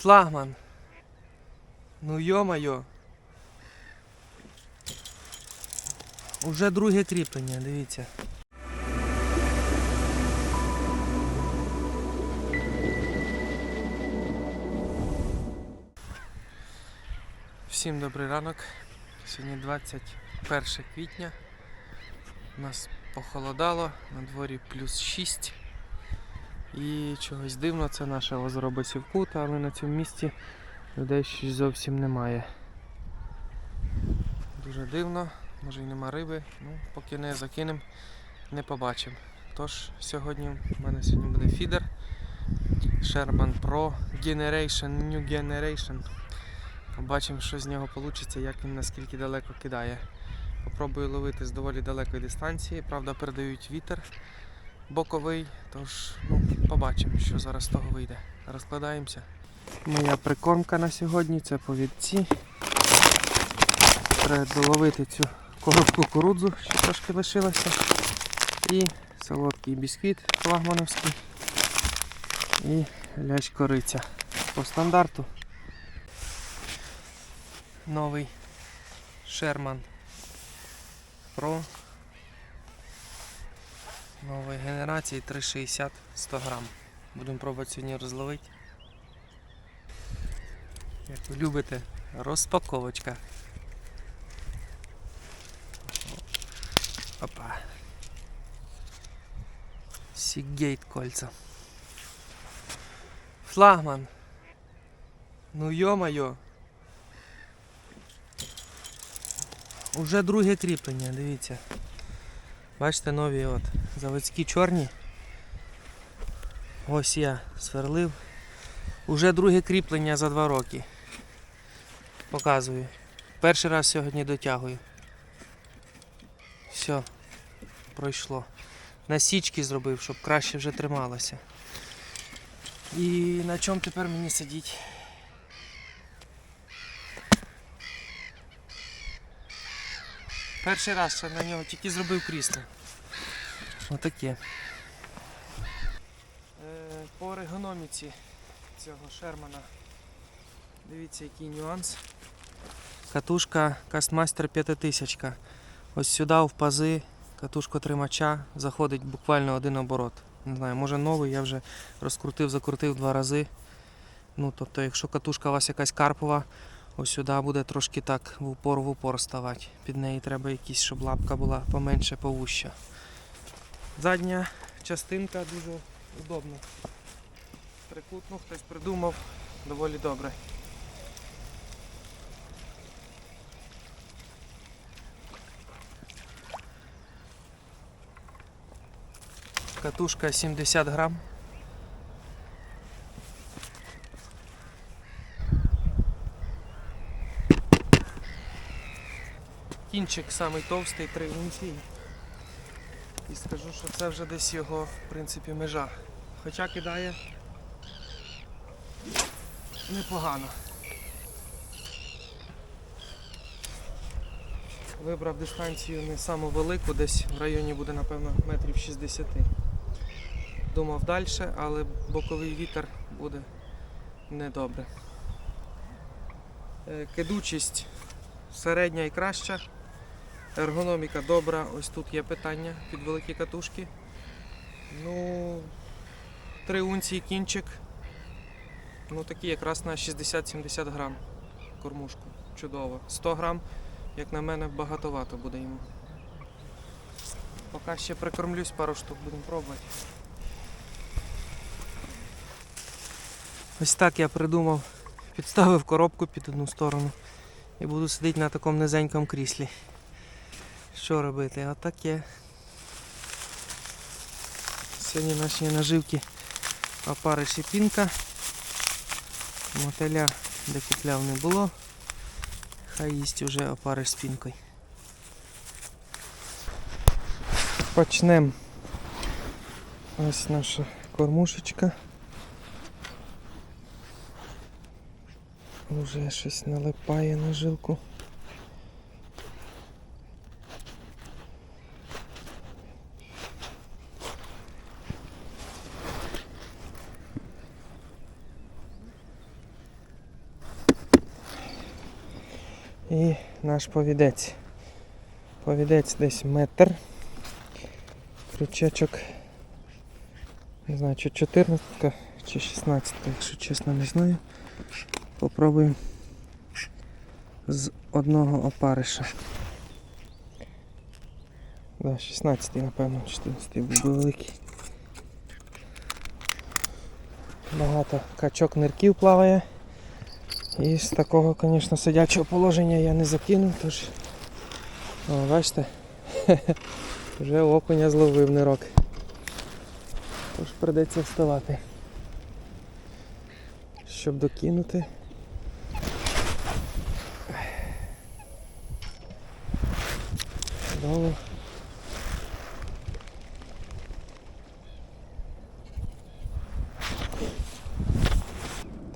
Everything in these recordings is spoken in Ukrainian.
Флагман. Ну йо-майо. Уже друге кріплення, дивіться. Всім добрий ранок. Сьогодні 21 квітня. У нас похолодало, на дворі плюс 6. І чогось дивно, це наше озеро Басівкута, але на цьому місці людей щось зовсім немає. Дуже дивно, може й нема риби, ну поки не закинемо, не побачимо. Тож сьогодні в мене сьогодні буде фідер Sherman Pro Generation, New Generation. Побачимо, що з нього вийде, як він наскільки далеко кидає. Попробую ловити з доволі далекої дистанції, правда передають вітер боковий, тож ну, побачимо, що зараз з того вийде. Розкладаємося. Моя прикормка на сьогодні це повідці. Треба доловити цю коротку кукурудзу, що трошки лишилося. І солодкий бісквіт флагмановський. І лящ кориця. По стандарту. Новий Sherman Pro нової генерації 360 100 грам. Будемо пробувати сьогодні розловити. Як ви любите, розпаковочка. Опа. Сігейт кольца. Флагман. Ну йо-майо. Уже друге кріплення, дивіться. Бачите, нові от заводські чорні. Ось я сверлив. Уже друге кріплення за два роки. Показую. Перший раз сьогодні дотягую. Все, пройшло. Насічки зробив, щоб краще вже трималося. І на чому тепер мені сидіти? Перший раз на нього тільки зробив крісло. Отаке. Е, по ергономіці цього Шермана. Дивіться, який нюанс. Катушка Кастмастер 5000. Ось сюди в пази катушку тримача заходить буквально один оборот. Не знаю, може новий, я вже розкрутив, закрутив два рази. Ну, тобто, якщо катушка у вас якась карпова, ось сюди буде трошки так в упор в упор ставати. Під неї треба якісь, щоб лапка була поменше, повуща. Задня частинка дуже удобна. Трикутну хтось придумав доволі добре. Катушка 70 грам. Кінчик самий товстий 3 унції. І скажу, що це вже десь його, в принципі, межа. Хоча кидає непогано. Вибрав дистанцію не саму велику, десь в районі буде, напевно, метрів 60. Думав далі, але боковий вітер буде недобре. Е, Кидучість середня і краща. Ергономіка добра, ось тут є питання під великі катушки. Ну, 3 унції кінчик. Ну такі якраз на 60-70 грам кормушку. Чудово. 100 грам, як на мене, багатовато буде йому. Поки ще прикормлюсь пару штук, будемо пробувати. Ось так я придумав. Підставив коробку під одну сторону і буду сидіти на такому низенькому кріслі. Що робити? Отаке. Сьогодні наші наживки опариші пінка. Мотиля, де купляв не було. Хай їсть уже опариш з пінкою. Почнемо. Ось наша кормушечка. Уже щось налипає на жилку. І наш повідець. Повідець десь метр. Крючечок. Не знаю, чи 14 чи 16, якщо чесно не знаю. Попробуємо з одного опариша. Да, 16 напевно, 14 був великий. Багато качок нирків плаває. І з такого, звісно, сидячого положення я не закинув, тож. О, бачите? Вже окуня зловив нирок. Тож придеться вставати. Щоб докинути. Чудово.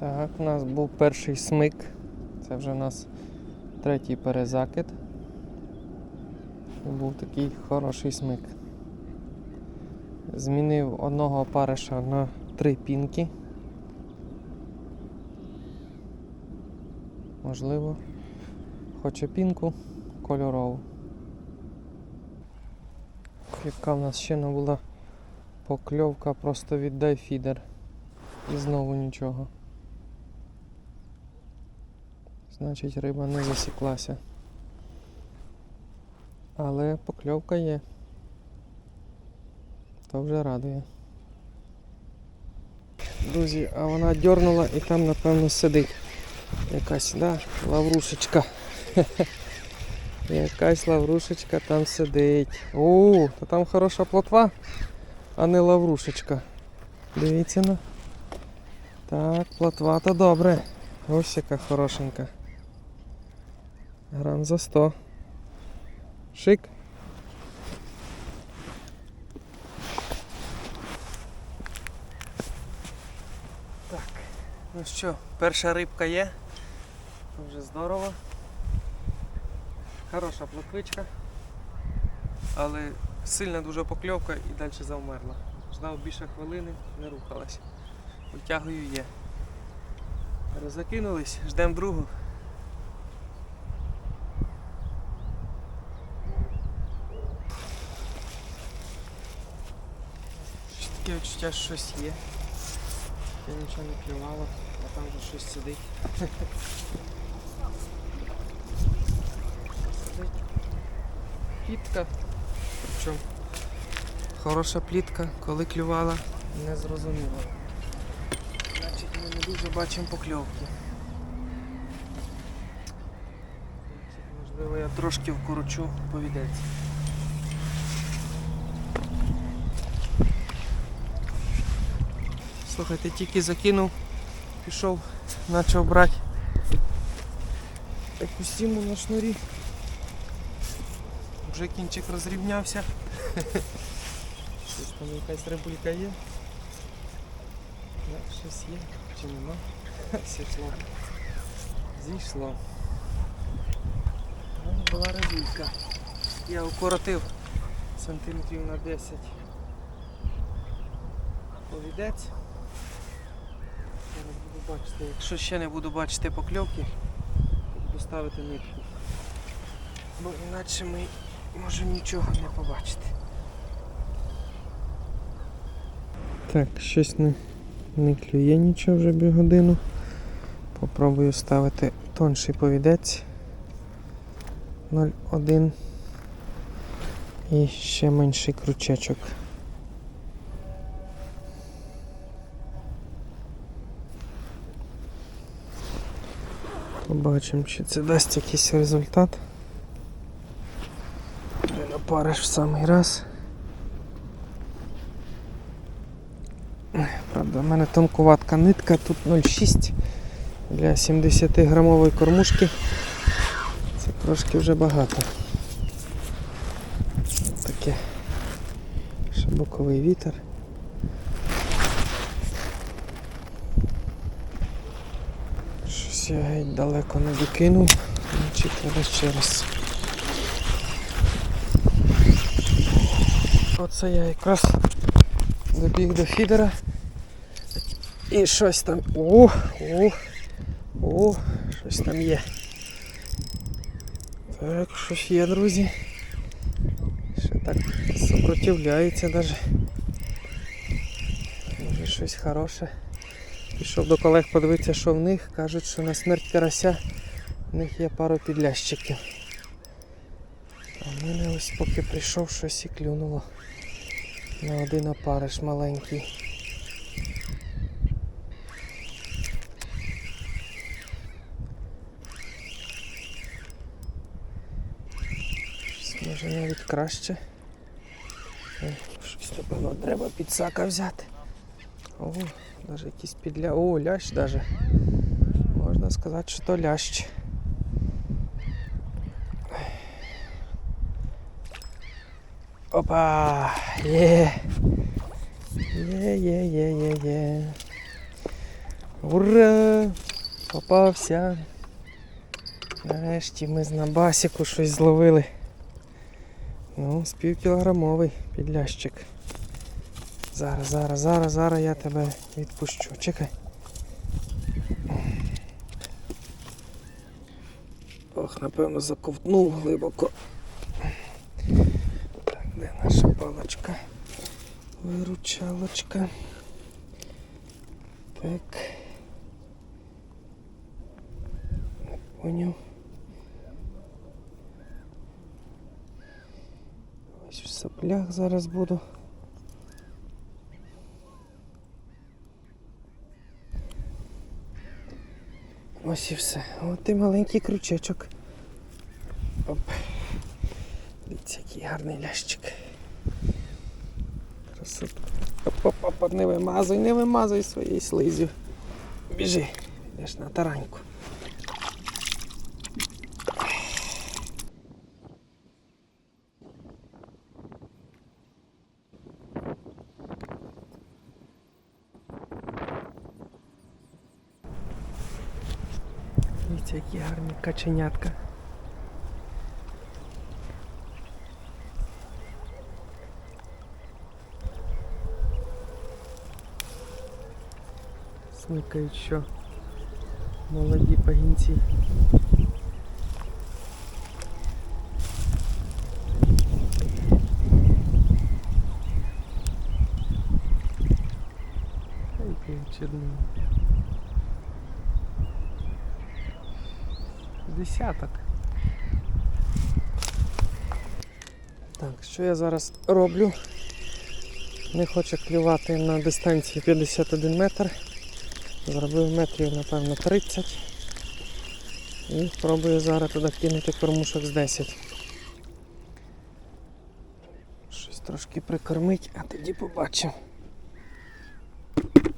Так, у нас був перший смик. Це вже у нас третій перезакид. І був такий хороший смик. Змінив одного опариша на три пінки. Можливо, хоче пінку кольорову. Яка в нас ще не була покльовка, просто віддай фідер. І знову нічого. Значить риба не засіклася. Але покльовка є. То вже радує. Друзі, а вона дьорнула і там, напевно, сидить. Якась, да, лаврушечка. Якась лаврушечка там сидить. О, то там хороша плотва, а не лаврушечка. Дивіться на. Так, плотва то добре. Ось яка хорошенька. Грам за 100. Шик. Так, ну що, перша рибка є. Вже здорово. Хороша плотвичка. Але сильна дуже покльовка і далі завмерла. Ждав більше хвилини, не рухалась. Витягую є. Розакинулись, ждемо другу. Щось Таке відчуття, що щось є. Я нічого не клювало, а там вже щось сидить. Сидить. Плітка. Причому хороша плітка, коли клювала, не зрозуміло. Значить ми не дуже бачимо покльовки. Можливо я трошки вкорочу повідець. Слухайте, тільки закинув, пішов, почав брати таку сіму на шнурі. Вже кінчик розрівнявся. Там якась рибулька є. Так, щось є, чи нема. Зійшло. Зійшло. Була рибулька. Я укоротив сантиметрів на 10. Повідець. Бачити. Якщо ще не буду бачити покльовки, то буду ставити нитку. Бо інакше ми можемо нічого не побачити. Так, щось не, не клює нічого вже біг годину. Попробую ставити тонший повідець 0,1 і ще менший крючечок. Побачимо, чи це дасть якийсь результат. Не напариш в самий раз. Правда, в мене тонкуватка нитка, тут 0,6 для 70 грамової кормушки. Це трошки вже багато. Таке ще боковий вітер. Щось я геть далеко не докинув, значить треба ще раз. Оце я якраз добіг до фідера. І щось там. О, о, о, щось там є. Так, щось є, друзі. Ще так сопротивляється даже. Може щось хороше. Пішов до колег подивитися, що в них. Кажуть, що на смерть карася в них є пару підлящиків. А в мене ось поки прийшов щось і клюнуло. На один опариш маленький. Може навіть краще. Щось напевно треба підсака взяти. О, навіть якийсь підля. О, лящ даже. Можна сказати, що то лящ. Опа! Є! Є, є, є, є, є. Ура! Попався. Нарешті ми з Набасіку щось зловили. Ну, з півкілограмовий підлящик. Зараз, зараз, зараз, зараз я тебе відпущу. Чекай. Ох, напевно, заковтнув глибоко. Так, де наша палочка? Виручалочка. Так. Не поняв. Ось в соплях зараз буду. Ось і все. От і маленький крючечок. Оп. Дивіться, який гарний лящик. Красота. Оп-оп-оп, не вимазуй, не вимазуй своєю слизю. Біжи, йдеш на тараньку. Дивіться, які гарні каченятка. Смикають, що молоді пагінці. Десяток. Так, що я зараз роблю? Не хоче клювати на дистанції 51 метр. Зробив метрів, напевно, 30. І пробую зараз туди кинути кормушок з 10. Щось трошки прикормить, а тоді побачимо.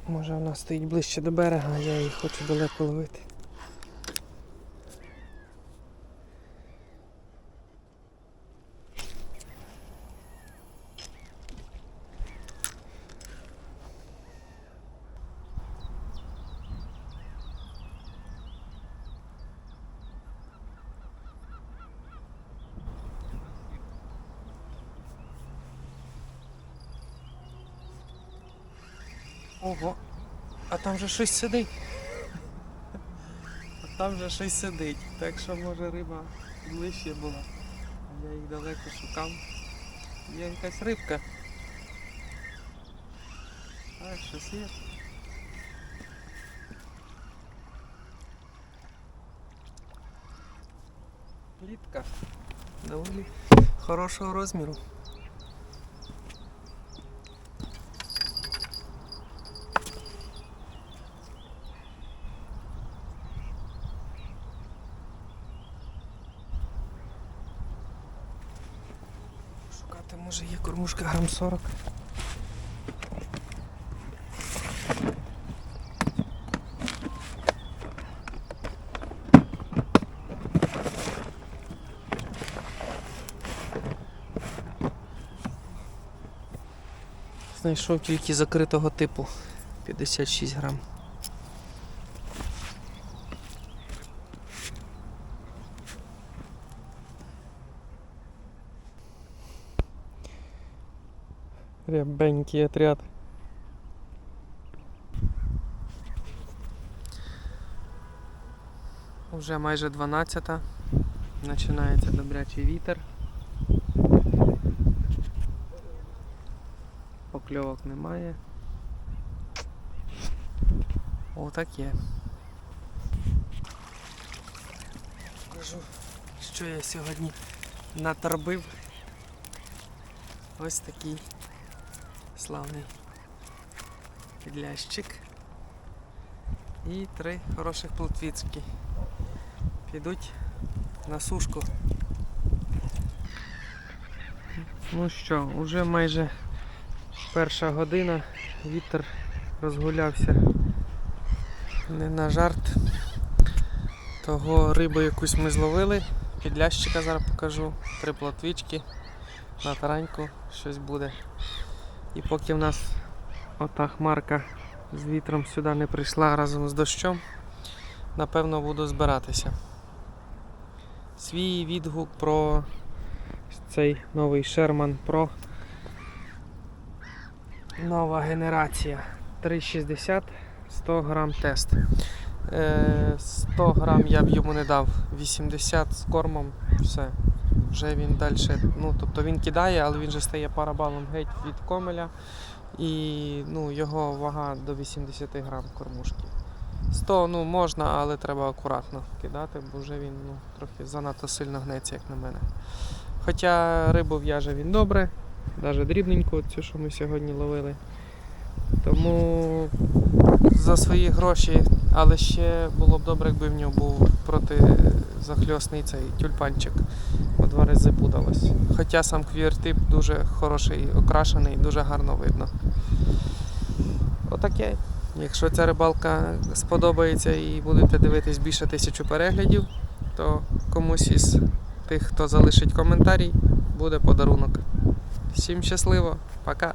Може вона стоїть ближче до берега, а я її хочу далеко ловити. Ого, а там же щось сидить. А там же щось сидить. Так що може риба ближче була. Я їх далеко шукав. Є якась рибка. Так, щось є. Плітка. Доволі хорошого розміру. 140. Знайшов тільки закритого типу 56 грам. Рябенький отряд. Уже майже 12. Починається добрячий вітер. Покльовок немає. Отаке. Покажу, що я сьогодні наторбив. Ось такий славний підлящик. І три хороших плотвіцькі. Підуть на сушку. Ну що, вже майже перша година, вітер розгулявся не на жарт. Того рибу якусь ми зловили, підлящика зараз покажу, три плотвічки, на тараньку щось буде. І поки в нас ота хмарка з вітром сюди не прийшла разом з дощом, напевно буду збиратися. Свій відгук про цей новий Sherman Pro. Нова генерація 360 100 грам тест. Е, 100 грам я б йому не дав. 80 з кормом, все. Вже він далі. Ну, тобто він кидає, але він же стає парабалом геть від комеля. І ну, його вага до 80 грам кормушки. 100 ну, можна, але треба акуратно кидати, бо вже він ну, трохи занадто сильно гнеться, як на мене. Хоча рибу в'яже він добре, навіть дрібненьку, цю, що ми сьогодні ловили. Тому за свої гроші, але ще було б добре, якби в нього був протизахльосний цей тюльпанчик. Бо два рази путалось. Хоча сам квіртип дуже хороший, окрашений, дуже гарно видно. Отаке. Якщо ця рибалка сподобається і будете дивитись більше тисячу переглядів, то комусь із тих, хто залишить коментарій, буде подарунок. Всім щасливо, пока!